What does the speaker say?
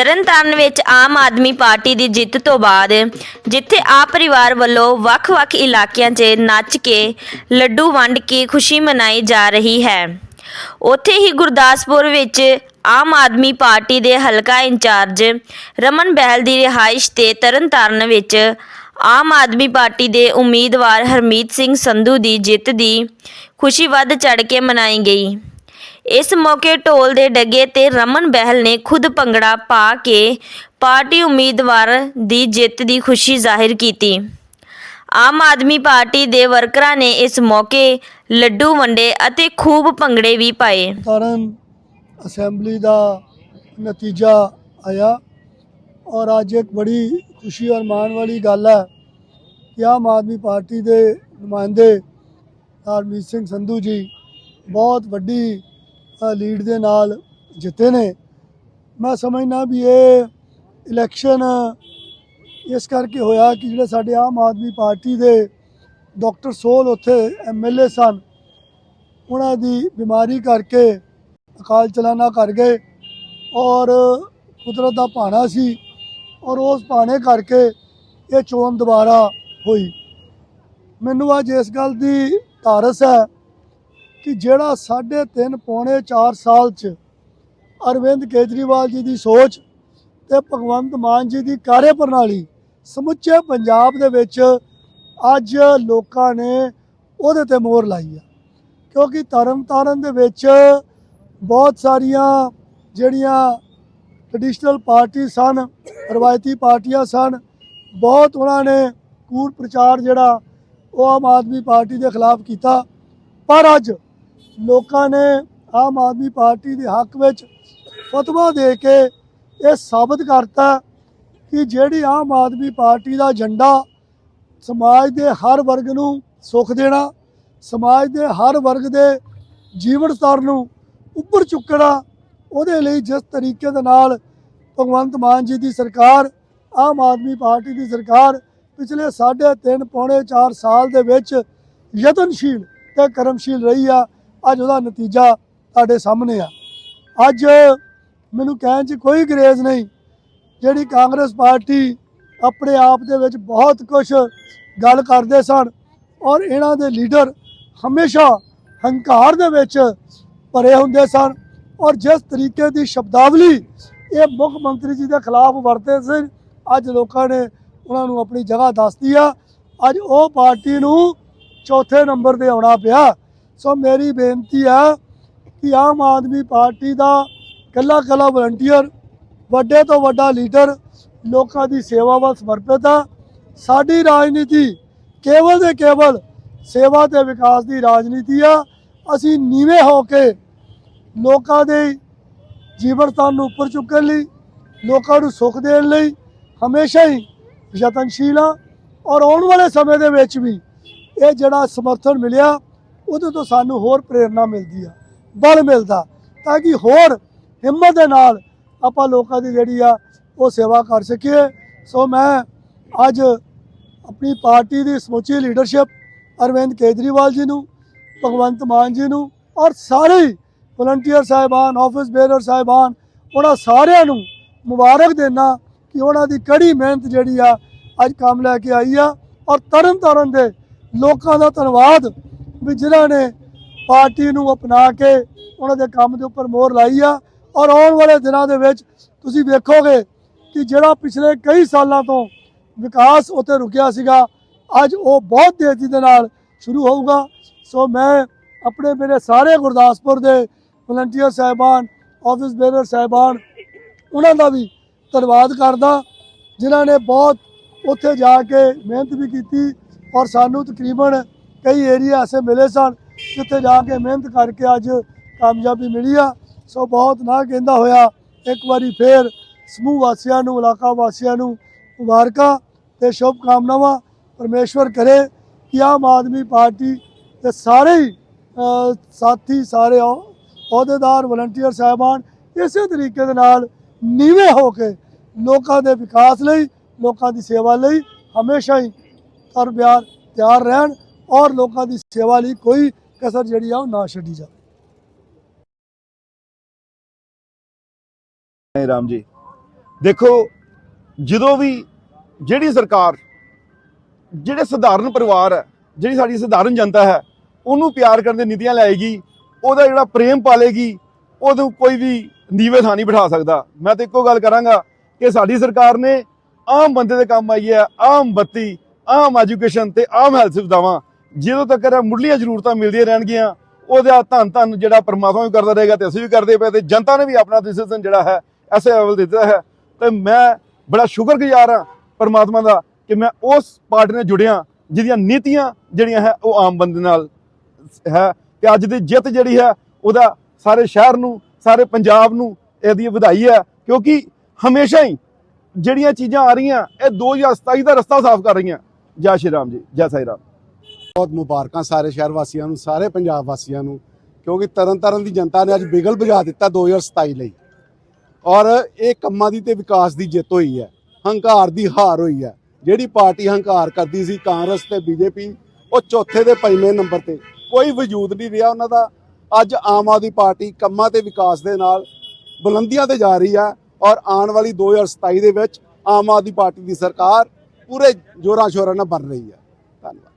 ਤਰਨਤਾਰਨ ਵਿੱਚ ਆਮ ਆਦਮੀ ਪਾਰਟੀ ਦੀ ਜਿੱਤ ਤੋਂ ਬਾਅਦ ਜਿੱਥੇ ਆਪ ਪਰਿਵਾਰ ਵੱਲੋਂ ਵੱਖ-ਵੱਖ ਇਲਾਕਿਆਂ 'ਚ ਨੱਚ ਕੇ ਲੱਡੂ ਵੰਡ ਕੇ ਖੁਸ਼ੀ ਮਨਾਈ ਜਾ ਰਹੀ ਹੈ। ਉੱਥੇ ਹੀ ਗੁਰਦਾਸਪੁਰ ਵਿੱਚ ਆਮ ਆਦਮੀ ਪਾਰਟੀ ਦੇ ਹਲਕਾ ਇੰਚਾਰਜ ਰਮਨ ਬਹਿਲ ਦੀ ਰਿਹਾਇਸ਼ ਤੇ ਤਰਨਤਾਰਨ ਵਿੱਚ ਆਮ ਆਦਮੀ ਪਾਰਟੀ ਦੇ ਉਮੀਦਵਾਰ ਹਰਮੀਤ ਸਿੰਘ ਸੰਧੂ ਦੀ ਜਿੱਤ ਦੀ ਖੁਸ਼ੀ ਵੱਧ ਚੜ ਕੇ ਮਨਾਈ ਗਈ। ਇਸ ਮੌਕੇ ਢੋਲ ਦੇ ਡੱਗੇ ਤੇ ਰਮਨ ਬਹਿਲ ਨੇ ਖੁਦ ਭੰਗੜਾ ਪਾ ਕੇ ਪਾਰਟੀ ਉਮੀਦਵਾਰ ਦੀ ਜਿੱਤ ਦੀ ਖੁਸ਼ੀ ਜ਼ਾਹਿਰ ਕੀਤੀ। ਆਮ ਆਦਮੀ ਪਾਰਟੀ ਦੇ ਵਰਕਰਾਂ ਨੇ ਇਸ ਮੌਕੇ ਲੱਡੂ ਵੰਡੇ ਅਤੇ ਖੂਬ ਭੰਗੜੇ ਵੀ ਪਾਏ। ਤਰਨ ਅਸੈਂਬਲੀ ਦਾ ਨਤੀਜਾ ਆਇਆ ਔਰ ਅੱਜ ਇੱਕ ਬੜੀ ਖੁਸ਼ੀ ਔਰ ਮਾਣ ਵਾਲੀ ਗੱਲ ਹੈ ਕਿ ਆਮ ਆਦਮੀ ਪਾਰਟੀ ਦੇ ਨੁਮਾਇੰਦੇ ਹਰਮੀਤ ਸਿੰਘ ਸੰਧੂ ਜੀ ਬਹੁਤ ਵੱਡੀ ਲੀਡ ਦੇ ਨਾਲ ਜਿੱਤੇ ਨੇ। ਮੈਂ ਸਮਝਦਾ ਵੀ ਇਹ ਇਲੈਕਸ਼ਨ ਇਸ ਕਰਕੇ ਹੋਇਆ ਕਿ ਜਿਹੜੇ ਸਾਡੇ ਆਮ ਆਦਮੀ ਪਾਰਟੀ ਦੇ ਡਾਕਟਰ ਸੋਲ ਉੱਥੇ ਐਮਐਲਏ ਸਨ, ਉਹਨਾਂ ਦੀ ਬਿਮਾਰੀ ਕਰਕੇ ਅਕਾਲ ਚਲਾਣਾ ਕਰ ਗਏ ਔਰ ਕੁਦਰਤ ਦਾ ਭਾਣਾ ਸੀ ਔਰ ਉਸ ਭਾਣੇ ਕਰਕੇ ਇਹ ਚੋਣ ਦੁਬਾਰਾ ਹੋਈ। ਮੈਨੂੰ ਅੱਜ ਇਸ ਗੱਲ ਦੀ ਤਾਰਸ ਹੈ ਕਿ ਜਿਹੜਾ ਸਾਢੇ ਤਿੰਨ ਪੌਣੇ 4 ਸਾਲ ਚ ਅਰਵਿੰਦ ਕੇਜਰੀਵਾਲ ਜੀ ਦੀ ਸੋਚ ਤੇ ਭਗਵੰਤ ਮਾਨ ਜੀ ਦੀ ਕਾਰਜਪ੍ਰਣਾਲੀ ਸਮੁੱਚੇ ਪੰਜਾਬ ਦੇ ਵਿੱਚ ਅੱਜ ਲੋਕਾਂ ਨੇ ਉਹਦੇ ਤੇ ਮੋਹਰ ਲਾਈ ਹੈ ਕਿਉਂਕਿ ਤਰਨ ਤਾਰਨ ਦੇ ਵਿੱਚ ਬਹੁਤ ਸਾਰੀਆਂ ਜਿਹੜੀਆਂ ਟ੍ਰੈਡੀਸ਼ਨਲ ਪਾਰਟੀ ਸਨ, ਰਵਾਇਤੀ ਪਾਰਟੀਆਂ ਸਨ, ਬਹੁਤ ਉਹਨਾਂ ਨੇ ਕੂੜ ਪ੍ਰਚਾਰ ਜਿਹੜਾ ਉਹ ਆਮ ਆਦਮੀ ਪਾਰਟੀ ਦੇ ਖਿਲਾਫ ਕੀਤਾ। ਪਰ ਅੱਜ ਲੋਕਾਂ ਨੇ ਆਮ ਆਦਮੀ ਪਾਰਟੀ ਦੇ ਹੱਕ ਵਿੱਚ ਫਤਵਾ ਦੇ ਕੇ ਇਹ ਸਾਬਤ ਕਰਤਾ ਕਿ ਜਿਹੜੀ ਆਮ ਆਦਮੀ ਪਾਰਟੀ ਦਾ ਝੰਡਾ ਸਮਾਜ ਦੇ ਹਰ ਵਰਗ ਨੂੰ ਸੁੱਖ ਦੇਣਾ, ਸਮਾਜ ਦੇ ਹਰ ਵਰਗ ਦੇ ਜੀਵਨ ਸਤਰ ਨੂੰ ਉੱਪਰ ਚੁੱਕਣਾ, ਉਹਦੇ ਲਈ ਜਿਸ ਤਰੀਕੇ ਦੇ ਨਾਲ ਭਗਵੰਤ ਮਾਨ ਜੀ ਦੀ ਸਰਕਾਰ, ਆਮ ਆਦਮੀ ਪਾਰਟੀ ਦੀ ਸਰਕਾਰ ਪਿਛਲੇ ਸਾਢੇ ਤਿੰਨ, ਪੌਣੇ 4 ਸਾਲ ਦੇ ਵਿੱਚ ਯਤਨਸ਼ੀਲ ਤੇ ਕਰਮਸ਼ੀਲ ਰਹੀ ਆ। ਅੱਜ ਉਹਦਾ ਨਤੀਜਾ ਤੁਹਾਡੇ ਸਾਹਮਣੇ ਆ। ਅੱਜ ਮੈਨੂੰ ਕਹਿਣ 'ਚ ਕੋਈ ਗਰੇਜ਼ ਨਹੀਂ, ਜਿਹੜੀ ਕਾਂਗਰਸ ਪਾਰਟੀ ਆਪਣੇ ਆਪ ਦੇ ਵਿੱਚ ਬਹੁਤ ਕੁਝ ਗੱਲ ਕਰਦੇ ਸਨ ਔਰ ਇਹਨਾਂ ਦੇ ਲੀਡਰ ਹਮੇਸ਼ਾ ਹੰਕਾਰ ਦੇ ਵਿੱਚ ਭਰੇ ਹੁੰਦੇ ਸਨ ਔਰ ਜਿਸ ਤਰੀਕੇ ਦੀ ਸ਼ਬਦਾਵਲੀ ਇਹ ਮੁੱਖ ਮੰਤਰੀ ਜੀ ਦੇ ਖਿਲਾਫ ਵਰਤੇ ਸੀ, ਅੱਜ ਲੋਕਾਂ ਨੇ ਉਹਨਾਂ ਨੂੰ ਆਪਣੀ ਜਗ੍ਹਾ ਦੱਸਦੀ ਆ। ਅੱਜ ਉਹ ਪਾਰਟੀ ਨੂੰ ਚੌਥੇ ਨੰਬਰ ਤੇ ਆਉਣਾ ਪਿਆ। ਸੋ ਮੇਰੀ ਬੇਨਤੀ ਹੈ ਕਿ ਆਮ ਆਦਮੀ ਪਾਰਟੀ ਦਾ ਕੱਲਾ ਕੱਲਾ ਵਲੰਟੀਅਰ ਵੱਡੇ ਤੋਂ ਵੱਡਾ ਲੀਡਰ ਲੋਕਾਂ ਦੀ ਸੇਵਾ ਵੱਲ ਸਮਰਪਿਤ ਆ। ਸਾਡੀ ਰਾਜਨੀਤੀ ਕੇਵਲ ਤੇ ਕੇਵਲ ਸੇਵਾ ਤੇ ਵਿਕਾਸ ਦੀ ਰਾਜਨੀਤੀ ਆ। ਅਸੀਂ ਨੀਵੇਂ ਹੋ ਕੇ ਲੋਕਾਂ ਦੇ ਜੀਵਨ ਸਥਾਨ ਨੂੰ ਉੱਪਰ ਚੁੱਕਣ ਲਈ, ਲੋਕਾਂ ਨੂੰ ਸੁੱਖ ਦੇਣ ਲਈ ਹਮੇਸ਼ਾ ਹੀ ਯਤਨਸ਼ੀਲ ਆ। ਔਰ ਆਉਣ ਵਾਲੇ ਸਮੇਂ ਦੇ ਵਿੱਚ ਵੀ ਇਹ ਜਿਹੜਾ ਸਮਰਥਨ ਮਿਲਿਆ ਉਹਦੇ ਤੋਂ ਸਾਨੂੰ ਹੋਰ ਪ੍ਰੇਰਣਾ ਮਿਲਦੀ ਆ, ਬਲ ਮਿਲਦਾ ਤਾਂ ਕਿ ਹੋਰ ਹਿੰਮਤ ਦੇ ਨਾਲ ਆਪਾਂ ਲੋਕਾਂ ਦੀ ਜਿਹੜੀ ਆ ਉਹ ਸੇਵਾ ਕਰ ਸਕੀਏ। ਸੋ ਮੈਂ ਅੱਜ ਆਪਣੀ ਪਾਰਟੀ ਦੀ ਸਮੁੱਚੀ ਲੀਡਰਸ਼ਿਪ ਅਰਵਿੰਦ ਕੇਜਰੀਵਾਲ ਜੀ ਨੂੰ, ਭਗਵੰਤ ਮਾਨ ਜੀ ਨੂੰ ਔਰ ਸਾਰੇ ਵਲੰਟੀਅਰ ਸਾਹਿਬਾਨ ਆਫਿਸ ਬੇਅਰ ਸਾਹਿਬਾਨ, ਉਹਨਾਂ ਸਾਰਿਆਂ ਨੂੰ ਮੁਬਾਰਕ ਦੇਣਾ ਕਿ ਉਹਨਾਂ ਦੀ ਕੜੀ ਮਿਹਨਤ ਜਿਹੜੀ ਆ ਅੱਜ ਕੰਮ ਲੈ ਕੇ ਆਈ ਆ ਔਰ ਤਰਨ ਤਾਰਨ ਦੇ ਲੋਕਾਂ ਦਾ ਧੰਨਵਾਦ ਵੀ ਜਿਨ੍ਹਾਂ ਨੇ ਪਾਰਟੀ ਨੂੰ ਅਪਣਾ ਕੇ ਉਹਨਾਂ ਦੇ ਕੰਮ ਦੇ ਉੱਪਰ ਮੋਹਰ ਲਾਈ ਆ। ਔਰ ਆਉਣ ਵਾਲੇ ਦਿਨਾਂ ਦੇ ਵਿੱਚ ਤੁਸੀਂ ਵੇਖੋਗੇ ਕਿ ਜਿਹੜਾ ਪਿਛਲੇ ਕਈ ਸਾਲਾਂ ਤੋਂ ਵਿਕਾਸ ਉੱਥੇ ਰੁਕਿਆ ਸੀਗਾ, ਅੱਜ ਉਹ ਬਹੁਤ ਤੇਜ਼ੀ ਦੇ ਨਾਲ ਸ਼ੁਰੂ ਹੋਊਗਾ। ਸੋ ਮੈਂ ਆਪਣੇ ਮੇਰੇ ਸਾਰੇ ਗੁਰਦਾਸਪੁਰ ਦੇ ਵਲੰਟੀਅਰ ਸਾਹਿਬਾਨ ਆਫਿਸ ਬੇਅਰਰ ਸਾਹਿਬਾਨ, ਉਹਨਾਂ ਦਾ ਵੀ ਧੰਨਵਾਦ ਕਰਦਾ, ਜਿਨ੍ਹਾਂ ਨੇ ਬਹੁਤ ਉੱਥੇ ਜਾ ਕੇ ਮਿਹਨਤ ਵੀ ਕੀਤੀ ਔਰ ਸਾਨੂੰ ਤਕਰੀਬਨ ਕਈ ਏਰੀਆ ਐਸੇ ਮਿਲੇ ਸਨ ਜਿੱਥੇ ਜਾ ਕੇ ਮਿਹਨਤ ਕਰਕੇ ਅੱਜ ਕਾਮਯਾਬੀ ਮਿਲੀ ਆ। ਸੋ ਬਹੁਤ ਨਾ ਕਹਿੰਦਾ ਹੋਇਆ, ਇੱਕ ਵਾਰੀ ਫੇਰ ਸਮੂਹ ਵਾਸੀਆਂ ਨੂੰ, ਇਲਾਕਾ ਵਾਸੀਆਂ ਨੂੰ ਮੁਬਾਰਕਾਂ ਤੇ ਸ਼ੁਭ ਕਾਮਨਾਵਾਂ ਪਰਮੇਸ਼ਵਰ ਕਰੇ ਕਿ ਆਮ ਆਦਮੀ ਪਾਰਟੀ ਦੇ ਸਾਰੇ ਹੀ ਸਾਥੀ, ਸਾਰੇ ਅਹੁਦੇਦਾਰ ਵਲੰਟੀਅਰ ਸਾਹਿਬਾਨ ਇਸੇ ਤਰੀਕੇ ਦੇ ਨਾਲ ਨੀਵੇਂ ਹੋ ਕੇ ਲੋਕਾਂ ਦੇ ਵਿਕਾਸ ਲਈ, ਲੋਕਾਂ ਦੀ ਸੇਵਾ ਲਈ ਹਮੇਸ਼ਾ ਹੀ ਤਰ ਬਿਆਰ ਤਿਆਰ ਰਹਿਣ। ਔਰ ਲੋਕਾਂ ਦੀ ਸੇਵਾ ਲਈ ਕੋਈ ਕਸਰ ਜਿਹੜੀ ਆ ਉਹ ਨਾ ਛੱਡੀ ਜਾਵੇ। ਜੈ ਰਾਮ ਜੀ, ਦੇਖੋ, ਜਦੋਂ ਵੀ ਜਿਹੜੀ ਸਰਕਾਰ, ਜਿਹੜੇ ਸਧਾਰਨ ਪਰਿਵਾਰ ਹੈ, ਜਿਹੜੀ ਸਾਡੀ ਸਧਾਰਨ ਜਨਤਾ ਹੈ, ਉਹਨੂੰ ਪਿਆਰ ਕਰਨ ਦੀ ਨੀਤੀਆਂ ਲਾਏਗੀ, ਉਹਦਾ ਜਿਹੜਾ ਪ੍ਰੇਮ ਪਾਲੇਗੀ, ਉਹਨੂੰ ਕੋਈ ਵੀ ਨੀਵੇਂ ਥਾਂ ਨਹੀਂ ਬਿਠਾ ਸਕਦਾ। ਮੈਂ ਤਾਂ ਇੱਕੋ ਗੱਲ ਕਰਾਂਗਾ ਕਿ ਸਾਡੀ ਸਰਕਾਰ ਨੇ ਆਮ ਬੰਦੇ ਦੇ ਕੰਮ ਆਈ ਹੈ, ਆਮ ਬੱਤੀ, ਆਮ ਐਜੂਕੇਸ਼ਨ ਤੇ ਆਮ ਹੈਲਥ ਸੁਵਿਧਾਵਾਂ ਜਦੋਂ ਤੱਕ ਮੁੱਢਲੀਆਂ ਜ਼ਰੂਰਤਾਂ ਮਿਲਦੀਆਂ ਰਹਿਣਗੀਆਂ, ਉਹਦਾ ਧੰਨ ਧੰਨ ਜਿਹੜਾ ਪਰਮਾਤਮਾ ਵੀ ਕਰਦਾ ਰਹੇਗਾ ਤੇ ਅਸੀਂ ਵੀ ਕਰਦੇ ਪਏ ਤੇ ਜਨਤਾ ਨੇ ਵੀ ਆਪਣਾ ਡਿਸੀਜਨ ਜਿਹੜਾ ਹੈ, ਐਸੇ ਲੈਵਲ ਦਿੱਤਾ ਹੈ। ਤੇ ਮੈਂ ਬੜਾ ਸ਼ੁਕਰਗੁਜ਼ਾਰ ਹਾਂ ਪਰਮਾਤਮਾ ਦਾ ਕਿ ਮੈਂ ਉਸ ਪਾਰਟੀ ਨਾਲ ਜੁੜਿਆ ਜਿਹਦੀਆਂ ਨੀਤੀਆਂ ਜਿਹੜੀਆਂ ਹੈ ਉਹ ਆਮ ਬੰਦੇ ਨਾਲ ਹੈ ਕਿ ਅੱਜ ਦੀ ਜਿੱਤ ਜਿਹੜੀ ਹੈ, ਉਹਦਾ ਸਾਰੇ ਸ਼ਹਿਰ ਨੂੰ, ਸਾਰੇ ਪੰਜਾਬ ਨੂੰ ਇਹਦੀ ਵਧਾਈ ਹੈ ਕਿਉਂਕਿ ਹਮੇਸ਼ਾ ਹੀ ਜਿਹੜੀਆਂ ਚੀਜ਼ਾਂ ਆ ਰਹੀਆਂ, ਇਹ 2027 ਦਾ ਰਸਤਾ ਸਾਫ਼ ਕਰ ਰਹੀਆਂ। ਜੈ ਸ਼੍ਰੀ ਰਾਮ ਜੀ, ਜੈ ਸਾਈ ਰਾਮ। ਬਹੁਤ ਮੁਬਾਰਕਾਂ ਸਾਰੇ ਸ਼ਹਿਰ ਵਾਸੀਆਂ ਨੂੰ, ਸਾਰੇ ਪੰਜਾਬ ਵਾਸੀਆਂ ਨੂੰ, ਕਿਉਂਕਿ ਤਰਨਤਾਰਨ ਦੀ ਜਨਤਾ ਨੇ ਅੱਜ ਬਿਗਲ ਵਜਾ ਦਿੱਤਾ 2027 ਲਈ। ਔਰ ਇਹ ਕੰਮਾਂ ਦੀ ਤੇ ਵਿਕਾਸ ਦੀ ਜਿੱਤ ਹੋਈ ਹੈ, ਹੰਕਾਰ ਦੀ ਹਾਰ ਹੋਈ ਹੈ। ਜਿਹੜੀ ਪਾਰਟੀ ਹੰਕਾਰ ਕਰਦੀ ਸੀ, ਕਾਂਗਰਸ ਤੇ ਬੀਜੇਪੀ ਉਹ ਚੌਥੇ ਦੇ ਪੰਜਵੇਂ ਨੰਬਰ ਤੇ। ਕੋਈ ਵਜੂਦ ਨਹੀਂ ਰਿਹਾ ਉਹਨਾਂ ਦਾ। ਅੱਜ ਆਮ ਆਦਮੀ ਪਾਰਟੀ ਕੰਮਾਂ ਤੇ ਵਿਕਾਸ ਦੇ ਨਾਲ ਬੁਲੰਦੀਆਂ ਤੇ ਜਾ ਰਹੀ ਹੈ ਔਰ ਆਉਣ ਵਾਲੀ 2027 ਦੇ ਵਿੱਚ ਆਮ ਆਦਮੀ ਪਾਰਟੀ ਦੀ ਸਰਕਾਰ ਪੂਰੇ ਜੋਰਾਂ ਸ਼ੋਰਾਂ ਨਾਲ ਬਣ ਰਹੀ ਹੈ। ਧੰਨਵਾਦ।